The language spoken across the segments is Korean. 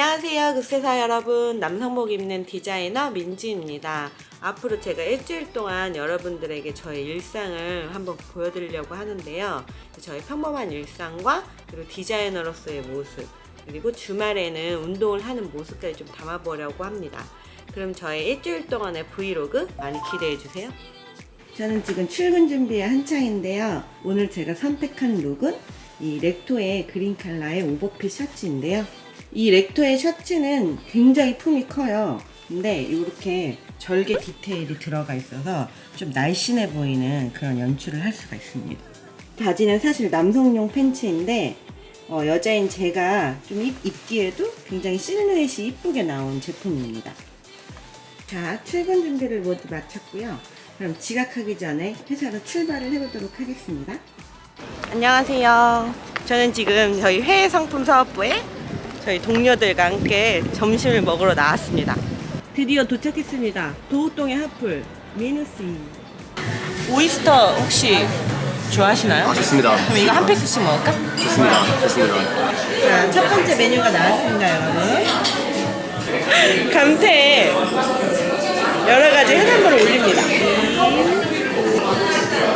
안녕하세요 극세사 여러분. 남성복 입는 디자이너 민지입니다. 앞으로 제가 일주일 동안 여러분들에게 저의 일상을 한번 보여드리려고 하는데요. 저의 평범한 일상과 그리고 디자이너로서의 모습 그리고 주말에는 운동을 하는 모습까지 좀 담아보려고 합니다. 그럼 저의 일주일 동안의 브이로그 많이 기대해주세요. 저는 지금 출근 준비에 한창인데요. 오늘 제가 선택한 룩은 이 렉토의 그린 컬러의 오버핏 셔츠인데요. 이 렉토의 셔츠는 굉장히 품이 커요. 근데 이렇게 절개 디테일이 들어가 있어서 좀 날씬해 보이는 그런 연출을 할 수가 있습니다. 바지는 사실 남성용 팬츠인데 어, 여자인 제가 좀 입, 입기에도 굉장히 실루엣이 이쁘게 나온 제품입니다. 자, 출근 준비를 모두 마쳤고요. 그럼 지각하기 전에 회사로 출발을 해보도록 하겠습니다. 안녕하세요. 저는 지금 저희 해외 상품 사업부에 저희 동료들과 함께 점심을 먹으러 나왔습니다. 드디어 도착했습니다. 도우동의 하플 미누스 오이스터 혹시 좋아하시나요? 아, 좋습니다. 그럼 이거 한 패스씩 먹을까? 좋습니다. 좋습니다. 자, 첫 번째 메뉴가 나왔습니다, 여러분. 감태에 여러 가지 해산물을 올립니다.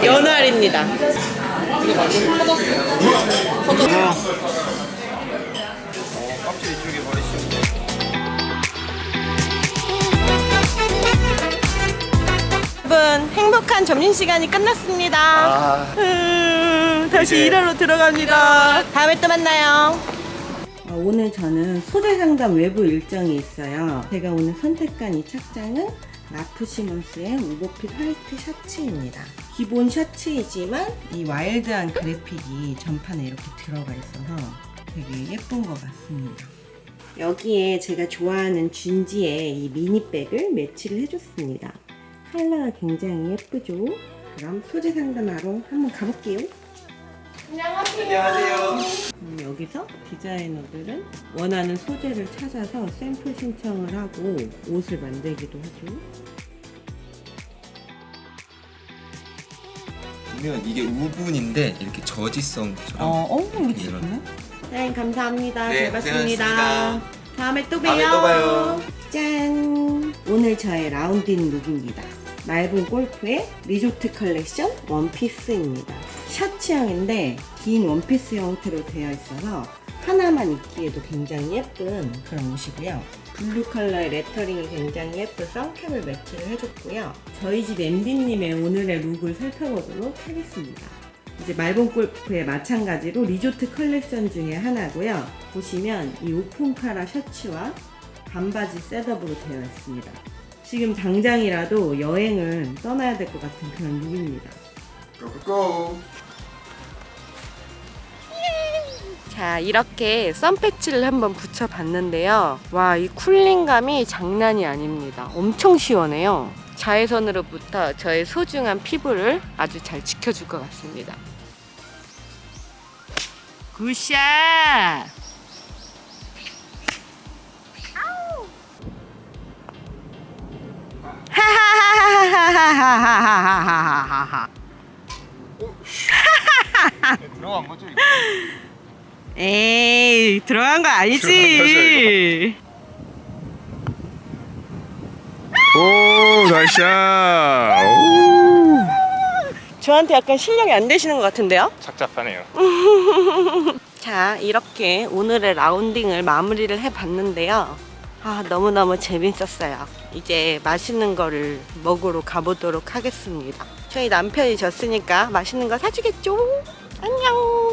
연어알입니다. 여러분, 행복한 점심시간이 끝났습니다. 아. 음, 다시 이제- 일하러 들어갑니다. 다음에 또 만나요. 어, 오늘 저는 소재 상담 외부 일정이 있어요. 제가 오늘 선택한 이 착장은 라프 시몬스의 오버핏 화이트 셔츠입니다. 기본 셔츠이지만 이 와일드한 그래픽이 전판에 이렇게 들어가 있어서 되게 예쁜 것 같습니다. 여기에 제가 좋아하는 준지의 이 미니백을 매치를 해줬습니다. 컬러가 굉장히 예쁘죠? 그럼 소재 상담하러 한번 가볼게요. 안녕하세요. 음, 여기서 디자이너들은 원하는 소재를 찾아서 샘플 신청을 하고 옷을 만들기도 하죠. 보면 이게 우분인데 이렇게 저지성처럼 어, 어, 이거 이런. 좋네. 네, 감사합니다. 네, 잘 봤습니다. 고생하셨습니다. 다음에 또 봬요. 다음에 또 봐요. 짠! 오늘 저의 라운딩 룩입니다. 맑은 골프의 리조트 컬렉션 원피스입니다. 셔츠형인데 긴 원피스 형태로 되어 있어서 하나만 입기에도 굉장히 예쁜 그런 옷이고요. 블루 컬러의 레터링이 굉장히 예뻐서 캡을 매치를 해줬고요. 저희 집 MD님의 오늘의 룩을 살펴보도록 하겠습니다. 이제 말본 골프의 마찬가지로 리조트 컬렉션 중에 하나고요. 보시면 이 오픈 카라 셔츠와 반바지 셋업으로 되어 있습니다. 지금 당장이라도 여행을 떠나야 될 것 같은 그런 룩입니다. 고고고. 자, 이렇게 썬패치를 한번 붙여봤는데요. 와, 이 쿨링감이 장난이 아닙니다. 엄청 시원해요. 자외선으로부터 저의 소중한 피부를 아주 잘 지켜줄 것 같습니다. 굿샷! 하하하하하하하하하하하하 들어간 거죠? 에이 들어간 거 아니지. 오 나이스샷 저한테 약간 실력이 안 되시는 것 같은데요? 착잡하네요. 자 이렇게 오늘의 라운딩을 마무리를 해봤는데요 아 너무너무 재밌었어요 이제 맛있는 거를 먹으러 가보도록 하겠습니다 저희 남편이 졌으니까 맛있는 거 사주겠죠 안녕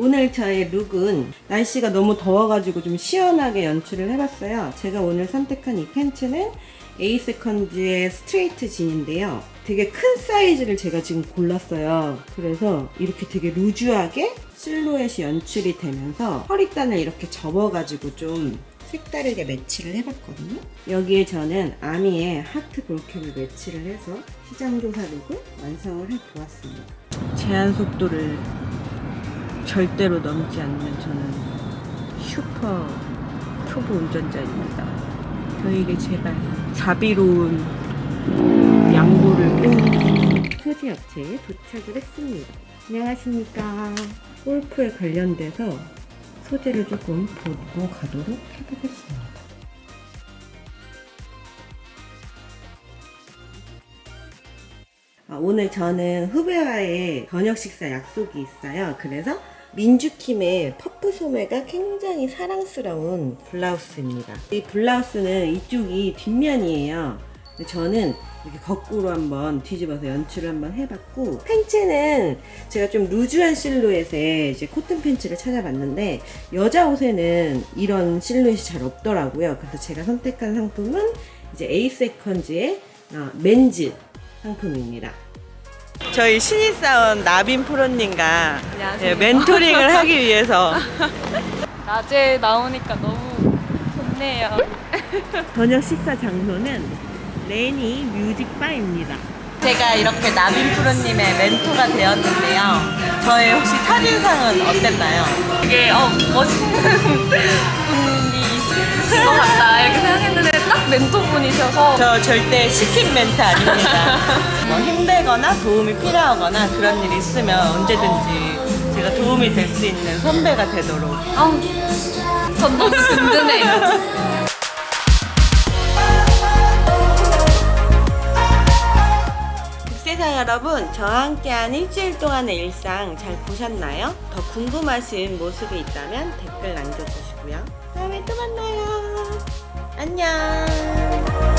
오늘 저의 룩은 날씨가 너무 더워가지고 좀 시원하게 연출을 해봤어요. 제가 오늘 선택한 이 팬츠는 에이세컨즈의 스트레이트 진인데요. 되게 큰 사이즈를 제가 지금 골랐어요. 그래서 이렇게 되게 루즈하게 실루엣이 연출이 되면서 허리단을 이렇게 접어가지고 좀 색다르게 매치를 해봤거든요. 여기에 저는 아미의 하트 볼캡을 매치를 해서 시장조사 룩을 완성을 해보았습니다. 제한 속도를 절대로 넘지 않는 저는 슈퍼 초보 운전자입니다. 저에게 제발 자비로운 양보를 꼭 소지 업체에 도착을 했습니다. 안녕하십니까. 골프에 관련돼서 소재를 조금 보고 가도록 해보겠습니다. 아, 오늘 저는 후배와의 저녁 식사 약속이 있어요. 그래서 민주킴의 퍼프 소매가 굉장히 사랑스러운 블라우스입니다. 이 블라우스는 이쪽이 뒷면이에요. 근데 저는 이렇게 거꾸로 한번 뒤집어서 연출을 한번 해봤고 팬츠는 제가 좀 루즈한 실루엣의 이제 코튼 팬츠를 찾아봤는데 여자 옷에는 이런 실루엣이 잘 없더라고요. 그래서 제가 선택한 상품은 이제 에이세컨즈의 어, 맨즈 상품입니다. 저희 신입사원 나빈 프로님과 안녕하세요. 예, 멘토링을 하기 위해서 낮에 나오니까 너무 좋네요. 저녁 식사 장소는 레니 뮤직바입니다. 제가 이렇게 나빈 프로님의 멘토가 되었는데요. 저의 혹시 첫인상은 어땠나요? 되게 어, 멋있는 분이 있을 것 같다 이렇게 생각했는데 딱 멘토분이셔서 저 절대 시킨 멘트 아닙니다. 뭐 힘들거나 도움이 필요하거나 그런 일이 있으면 언제든지 제가 도움이 될 수 있는 선배가 되도록 아우, 전 너무 든든해 여러분, 저와 함께한 일주일 동안의 일상 잘 보셨나요? 더 궁금하신 모습이 있다면 댓글 남겨주시고요. 다음에 또 만나요. 안녕.